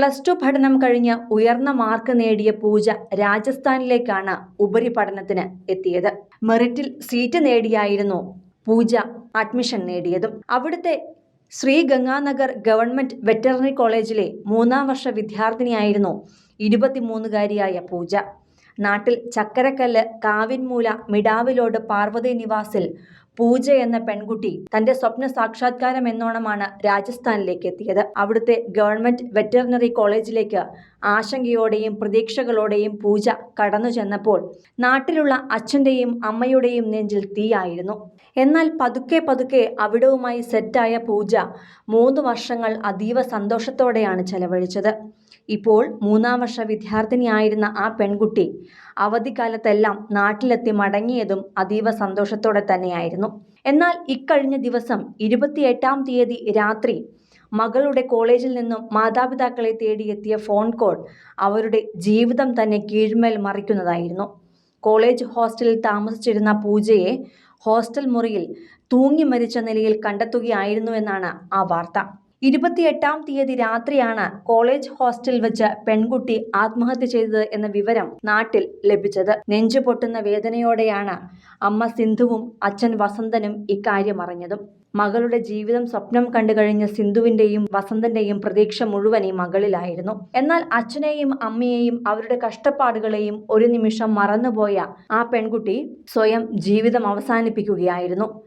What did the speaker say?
Plus two പഠനം കഴിഞ്ഞ് ഉയർന്ന മാർക്ക് നേടിയ പൂജ രാജസ്ഥാനിലേക്കാണ് ഉപരിപഠനത്തിന് എത്തിയത്. മെറിറ്റിൽ സീറ്റ് നേടിയായിരുന്നു പൂജ അഡ്മിഷൻ നേടിയതും. അവിടുത്തെ ശ്രീ ഗംഗാനഗർ ഗവൺമെന്റ് വെറ്ററിനറി കോളേജിലെ മൂന്നാം വർഷ വിദ്യാർത്ഥിനിയായിരുന്നു ഇരുപത്തിമൂന്നുകാരിയായ പൂജ. നാട്ടിൽ ചക്കരക്കല്ല് കാവിൻമൂല മിടാവിലോട് പാർവതി നിവാസിൽ പൂജ എന്ന പെൺകുട്ടി തന്റെ സ്വപ്ന സാക്ഷാത്കാരം എന്നോണമാണ് രാജസ്ഥാനിലേക്ക് എത്തിയത്. അവിടുത്തെ ഗവൺമെന്റ് വെറ്ററിനറി കോളേജിലേക്ക് ആശങ്കയോടെയും പ്രതീക്ഷകളോടെയും പൂജ കടന്നു ചെന്നപ്പോൾ നാട്ടിലുള്ള അച്ഛന്റെയും അമ്മയുടെയും നെഞ്ചിൽ തീയായിരുന്നു. എന്നാൽ പതുക്കെ പതുക്കെ അവിടവുമായി സെറ്റായ പൂജ മൂന്ന് വർഷങ്ങൾ അതീവ സന്തോഷത്തോടെയാണ് ചെലവഴിച്ചത്. ഇപ്പോൾ മൂന്നാം വർഷ വിദ്യാർത്ഥിനിയായിരുന്ന ആ പെൺകുട്ടി അവധിക്കാലത്തെല്ലാം നാട്ടിലെത്തി മടങ്ങിയതും അതീവ സന്തോഷത്തോടെ തന്നെയായിരുന്നു. എന്നാൽ ഇക്കഴിഞ്ഞ ദിവസം ഇരുപത്തിയെട്ടാം തീയതി രാത്രി മകളുടെ കോളേജിൽ നിന്നും മാതാപിതാക്കളെ തേടിയെത്തിയ ഫോൺ കോൾ അവരുടെ ജീവിതം തന്നെ കീഴ്മേൽ മറിക്കുന്നതായിരുന്നു. കോളേജ് ഹോസ്റ്റലിൽ താമസിച്ചിരുന്ന പൂജയെ ഹോസ്റ്റൽ മുറിയിൽ തൂങ്ങി മരിച്ച നിലയിൽ കണ്ടെത്തുകയായിരുന്നുവെന്നാണ് ആ വാർത്ത. ഇരുപത്തിയെട്ടാം തീയതി രാത്രിയാണ് കോളേജ് ഹോസ്റ്റൽ വെച്ച് പെൺകുട്ടി ആത്മഹത്യ ചെയ്തത് എന്ന വിവരം നാട്ടിൽ ലഭിച്ചത്. നെഞ്ചു പൊട്ടുന്ന വേദനയോടെയാണ് അമ്മ സിന്ധുവും അച്ഛൻ വസന്തനും ഇക്കാര്യം അറിഞ്ഞതും. മകളുടെ ജീവിതം സ്വപ്നം കണ്ടു കഴിഞ്ഞ സിന്ധുവിന്റെയും വസന്തന്റെയും പ്രതീക്ഷ മുഴുവൻ ഈ മകളിലായിരുന്നു. എന്നാൽ അച്ഛനെയും അമ്മയെയും അവരുടെ കഷ്ടപ്പാടുകളെയും ഒരു നിമിഷം മറന്നുപോയ ആ പെൺകുട്ടി സ്വയം ജീവിതം അവസാനിപ്പിക്കുകയായിരുന്നു.